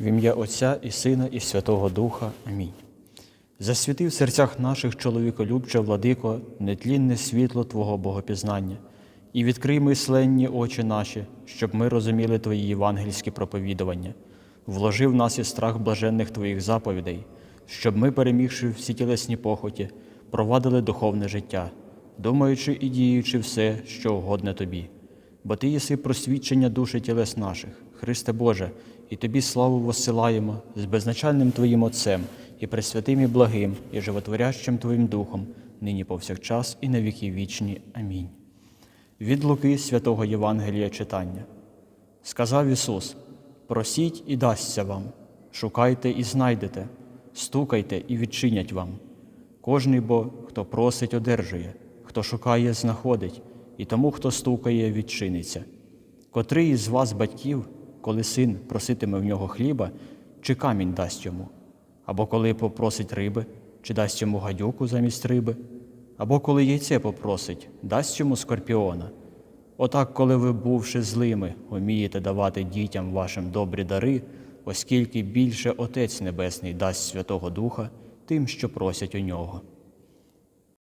В ім'я Отця і Сина, і Святого Духа. Амінь. Засвіти в серцях наших чоловіколюбче, владико, нетлінне світло Твого Богопізнання, і відкрий мисленні очі наші, щоб ми розуміли Твої євангельські проповідування, вложи в нас і страх блаженних Твоїх заповідей, щоб ми, перемігши всі тілесні похоті, провадили духовне життя, думаючи і діючи все, що угодне Тобі. Бо Ти єси просвідчення душі тілес наших, Христе Боже, і Тобі славу воссилаємо з безначальним Твоїм Отцем, і пресвятим і благим, і животворящим Твоїм Духом, нині повсякчас і на віки вічні. Амінь. Від Луки святого Євангелія читання. Сказав Ісус: Просіть і дасться вам, шукайте і знайдете, стукайте і відчинять вам. Кожний бо, хто просить, одержує, хто шукає, знаходить, і тому, хто стукає, відчиниться. Котрий із вас, батьків, коли син проситиме в нього хліба, чи камінь дасть йому, або коли попросить риби, чи дасть йому гадюку замість риби, або коли яйце попросить, дасть йому скорпіона. Отак, коли ви, бувши злими, умієте давати дітям вашим добрі дари, оскільки більше Отець Небесний дасть Святого Духа тим, що просять у нього.